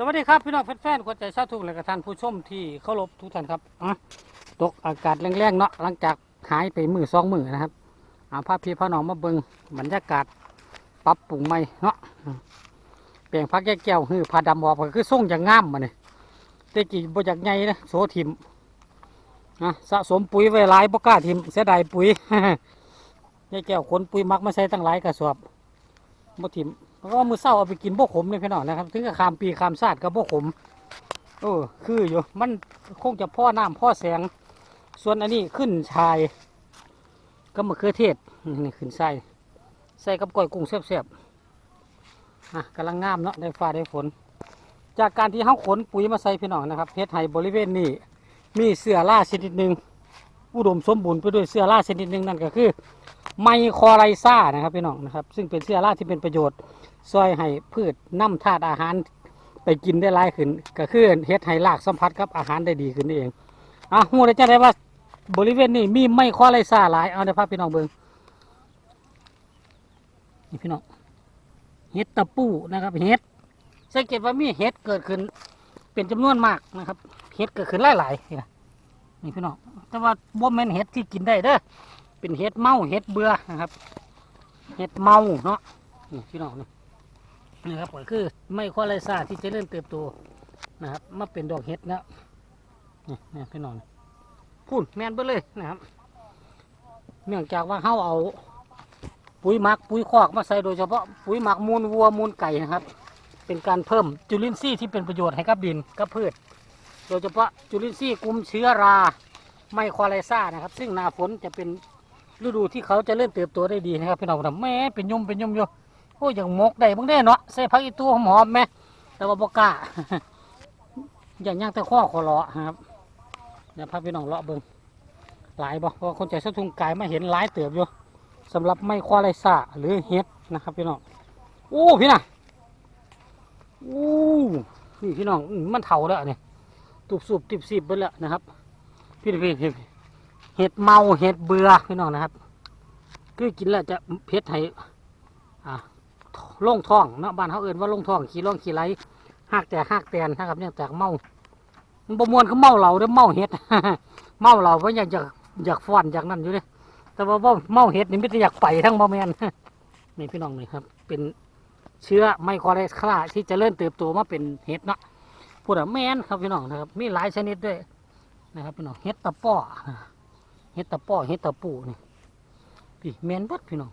สวัสดีครับพี่น้องแฟนๆคนใจชาทุ่งและกท่านผู้ชมที่เคารพทุกท่านครับอะตกอากาศแรงๆเนาะหลังจากหายไปมือสองมือนะครับเอาภาพพี่พ่อน้องมาเบิงบรรยากาศปรับปรุงใหม่เนาะเปลี่ยนพักแยกแก้วหือผ้าดำออกก็คือส่งอย่างงามมาเนี่ยต่กี่บจากไงนะโสทิมอะสะสมปุ๋ยไว้หลายบ่กล้าทิมเสียดายปุ๋ยยายแก้วขนปุ๋ยมักมาใส่ตั้งหลายกระสอบ บ่ทิมเพราะว่ามือเศร้าเอาไปกินพวกขมเลยพี่น้องนะครับ ถึงกับขามปีขามชาติกับพวกขมเออคืออยู่ มันคงจะพ่อน้ำพ่อแสง ส่วนอันนี้ขึ้นชาย ก็มะเขือเทศนี่ขึ้นใส่ใส่กับก้อยกุ้งแซ่บๆอะกำลังงามเนาะได้ฟ้าได้ฝน จากการที่เขาขนปุ๋ยมาใส่พี่น้องนะครับเพชรไห้บริเวณนี้มีเสือล่าชนิดหนึ่ง อุดมสมบูรณ์ไปด้วยเสื้อล่าชนิดหนึ่งนั่นก็คือไมโครไลซ่านะครับพี่น้องนะครับ ซึ่งเป็นเสื้อราที่เป็นประโยชน์ซอยให้พืชน้ำธาตุอาหารไปกินได้หลายขึ้น ก็คือเฮ็ดให้รากสัมผัสกับอาหารได้ดีขึ้นเองอะฮู้ได้จังได้ว่าบริเวณนี้มีไมโครไลซ่าหลายเอาในภาพพี่น้องเบิ่งนี่พี่น้องเฮ็ดตะปูนะครับเฮ็ดสังเกตว่ามีเฮ็ดเกิดขึ้น เป็นจำนวนมากนะครับเฮ็ดเกิดขึ้นหลายๆนี่นะ นี่พี่น้องแต่ว่าบ่แม่นเฮ็ดที่กินได้เด้อเป็นเห็ดเมาเห็ดเบื่อนะครับ เห็ดเมาเนาะนี่พี่น้องนี่นี่ครับก็คือไม่ควอไรซาที่จะเริ่มเติบโตนะครับมาเป็นดอกเห็ดแล้วนี่นี่พี่น้องพูนแมนไปเลยนะครับเนื่องจากว่าเขาเอา ปุ๋ยหมักปุ๋ยคอกมาใส่โดยเฉพาะปุ๋ยหมักมูลวัวมูลไก่นะครับ เป็นการเพิ่มจุลินทรีย์ที่เป็นประโยชน์ให้กับดินกับพืช โดยเฉพาะจุลินทรีย์กลุ่มเชื้อราไม่ควอไรซ่านะครับ ซึ่งหนาฝนจะเป็นฤดูที่เขาจะเริ่มเติบโตได้ดีนะครับพี่น้องแม่เป็นยุ่มเป็นยุ่มอยู่โอ้ยอย่างมกได้บ้างได้เนาะใส่ผักอีตัวหอมๆไหมแต่ว่าบกล้าอย่างย่างแต่ข้อขอเลาะครับเดี๋ยวพาพี่น้องเลาะเบิ้งหลายบ่เพราะคนใจสะทุงกายมาเห็นหลายเติบอยู่สำหรับไม่ควาไรซ่าหรือเฮ็ดนะครับพี่น้องโอ้พี่น่ะโอ้นี่พี่น้องมันเถาแล้วเนี่ย ตุบสูบติบสิบไปแล้วนะครับ พี่พี่พี่เห็ดเมาเห็ดเบื่อพี่น้องนะครับ คือกินแล้วจะเผ็ดให้อ่าล่งท้องเนาะบ้านเขาเอื่นว่าล่งท้องขี้ร่องขี้ไหลหักแต่หักแตนนะครับเนี่ยจากเมามันประมวลคือเมาเหล่าเด้อเมาเห็ดเมาเหล่าเพราะอยากอยากอยากฟ้อนอยากนั่นอยู่เลยแต่ว่าว่าเมาเห็ดนี่ไม่ได้อยากไปทั้งบ่แมนนี่พี่น้องนี่ครับ เป็นเชื้อไมโครไลคลาที่จะเริ่มเติบโตมาเป็นเห็ดเนาะ พูดอะแมนครับพี่น้องนะครับมีหลายชนิดด้วยนะครับพี่น้องเห็ดตะป้อเฮ็ดตะป้อเฮ็ดตะปูนี่พี่แมนเบดพี่น้อง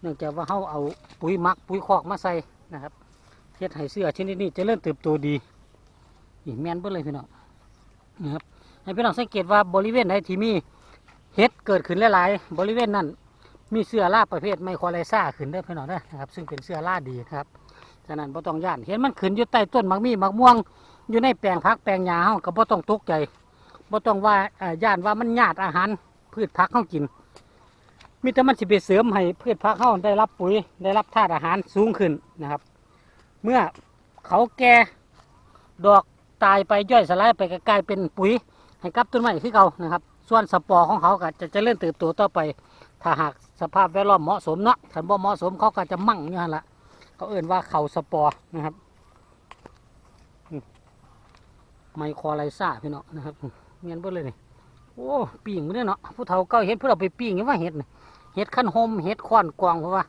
เนื่องจากว่าเขาเอาปุ๋ยมักปุ๋ยคอกมาใส่นะครับเฮ็ดให้เสื้อชนิดนี้จะเริ่มเติบโตดีนี่แมนเบดเลยพี่น้องนะครับให้พี่น้องสังเกตว่าบริเวณไหนที่มีเฮ็ดเกิดขึ้นหลายๆบริเวณนั้นมีเสื้อราประเภทไมโครไลซ่าขึ้นได้พี่น้องเด้นะครับซึ่งเป็นเสื้อราดีครับ ฉะนั้นบ่ต้องย่านเห็นมันขึ้นอยู่ใต้ต้นมักมีมักม่วง อยู่ในแปลงพักแปลงหญ้าเฮาก็บ่ต้องตกใจบ่ต้องว่าเอ่อย่านว่ามันญาติอาหารพืชผักเข้ากิน มีแต่มันสิไปเสริมให้พืชผักเข้าได้รับปุ๋ยได้รับธาตุอาหารสูงขึ้นนะครับ เมื่อเขาแก่ดอกตายไปย่อยสลายไปก็กลายเป็นปุ๋ยให้กับต้นไม้ที่เขานะครับ ส่วนสปอร์ของเขาก็จะเจริญเติบโตต่อไป ถ้าหากสภาพแวดล้อมเหมาะสมเนาะถ้าบ่เหมาะสมเขาก็จะมั่งอยู่หั่นละ เขาเอ่นว่าเขาสปอร์นะครับไมโครไลซ่าพี่เน้องนะครับเมียนเบิ่เลยนี่โอ้ปิ้งเนี่ยเนาะผู้เฒ่าเก่าเห็ดเพื่อเอาไปปิ้งยังว่าเห็ดเห็ดขั้นโฮมเห็ดค้อนกวางเพราะว่า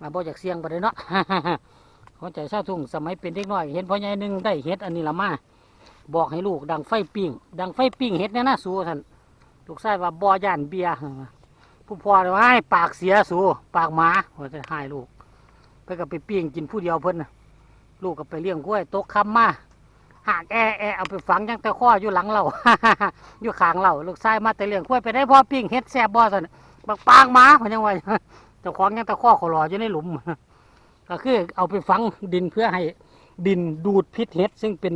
มาบ่จากเสียงไปเลยเนาะเข้าใจชาทุ่งสมัยเป็นเด็กน้อย เห็นพ่อใหญ่หนึ่งได้เห็ดอันนี้ละมาบอกให้ลูกดังไฟปิ้งดังไฟปิ้งเห็ดเนี่ยนะสูท่านลูกชายว่าบ่อย่านเบียร์ผู้พ่อเลยว่าให้ปากเสียสูปากหมาว่าจะให้ลูก ไปก็ไปปิ้งกินผู้เดียวเพิ่นนะลูกก็ไปเลี้ยงกล้วยตกคำมาหากแอแอเอาไปฝังยังแต่ข้ออยู่หลังเรา อยู่ข้างเราลูกชายมาแต่เลี้ยงกล้วยไปได้พ่อปิ้งเฮ็ดแซ่บบ่สันบักปางมาเพนยังว่าเจ้าของยังแต่ข้อขอรออยู่ในหลุมก็คือเอาไปฝังดินเพื่อให้ดินดูดพิษเห็ด ซึ่งเป็น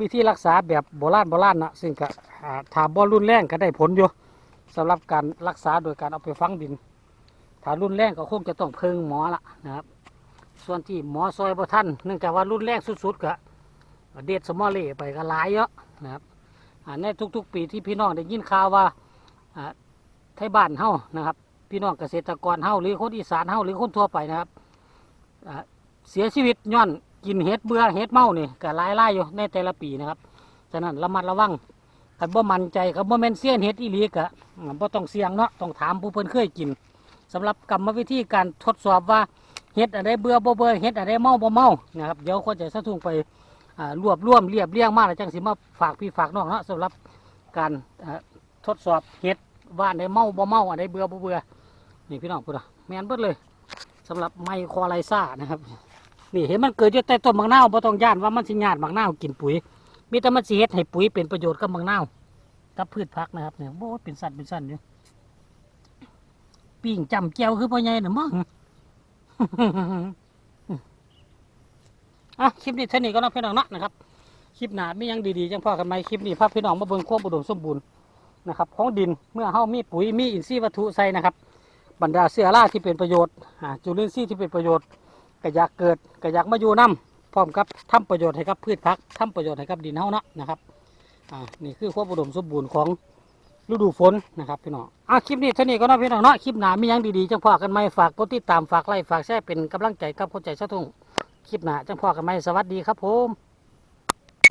วิธีรักษาแบบโบราณโบราณนะซึ่งก็อ่าถ้าบ่รุนแรงก็ได้ผลอยู่สำหรับการรักษาโดยการเอาไปฝังดินถ้ารุ่นแรงก็คงจะต้องเพิงหมอละนะครับ ส่วนที่หมอซอยบ่ทันเนื่องจากว่ารุ่นแรงสุดๆก็เด็ดสมอเล่ไปก็หลายเยอะนะครับอ่าในทุกๆ ปีที่พี่น้องได้ยินข่าวว่าไทยบ้านเฮานะครับ พี่น้องเกษตรกรเฮาหรือคนอีสานเฮาหรือคนทั่วไปนะครับเสียชีวิตย้อนกินเห็ดเบื่อเห็ดเมานี่ก็หลายไล่อยู่ในแต่ละปีนะครับฉะนั้นระมัดระวังกันบ่มั่นใจกับบ่แม่นเสี้ยนเห็ดอีหลีกะบ่ต้องเสี่ยงเนาะต้องถามผู้เพิ่นเคยกินสำหรับกรรมวิธีการทดสอบว่า เห็ดอะไรเบื่อบ่เบื่อเห็ดอะไรเมาบ่เมานะครับเดี๋ยวก็จะสะทุ่งไปรวบรวมเรียบเรียงมาแล้วจังสิมาฝากพี่ฝากน้องเนาะสำหรับการทดสอบเห็ดว่าอันใดเมาบ่เมาอันใดเบื่อบ่เบื่อนี่พี่น้องพูดอะแม่นเบิดเลยสำหรับไมโครไลซ่านะครับ นี่เห็นมันเกิดอยู่ใต้ต้นมังนาวบ่ต้องย่านว่ามันสิญาติมังนาวกินปุ๋ย มีแต่มันสิเฮ็ดให้ปุ๋ยเป็นประโยชน์กับมังนาวกับพืชผักนะครับเนี่ยโอ้เป็นสัตว์เป็นสัตว์อยู่ปิ้งจำแก้วคือพ่อใหญ่น่ะมั้ง อะคลิปนี้เท่านี้ก็น้องพี่น้องนาะนะครับ คลิปหน้ามีหยังดีๆจังพ่อกันไหมคลิปนี้พาพี่น้องมาเบิ่งความอุดมสมบูรณ์นะครับ ของดินเมื่อเฮามีปุ๋ยมีอินทรีย์วัตถุใส่นะครับ บรรดาเสื้อราที่เป็นประโยชน์จุลินทรีย์ที่เป็นประโยชน์ก็อยากเกิดก็อยากมาอยู่น้ำพร้อมกับทำประโยชน์ให้กับพืชผักทำประโยชน์ให้กับดินเฮานะนะครับ อ่านี่คือความอุดมสมบูรณ์ของ ฤดูฝนนะครับพี่น้องอะคลิปนี้เท่านี้ก็นาะพี่น้องเนาะคลิปหนามียังดีๆจังพอกันไหมฝากกดติดตามฝากไลค์ฝากแชร์เป็นกำลังใจกับคนใจเช่าทุ่งคลิปหนาจังพอกันไหมสวัสดีครับผม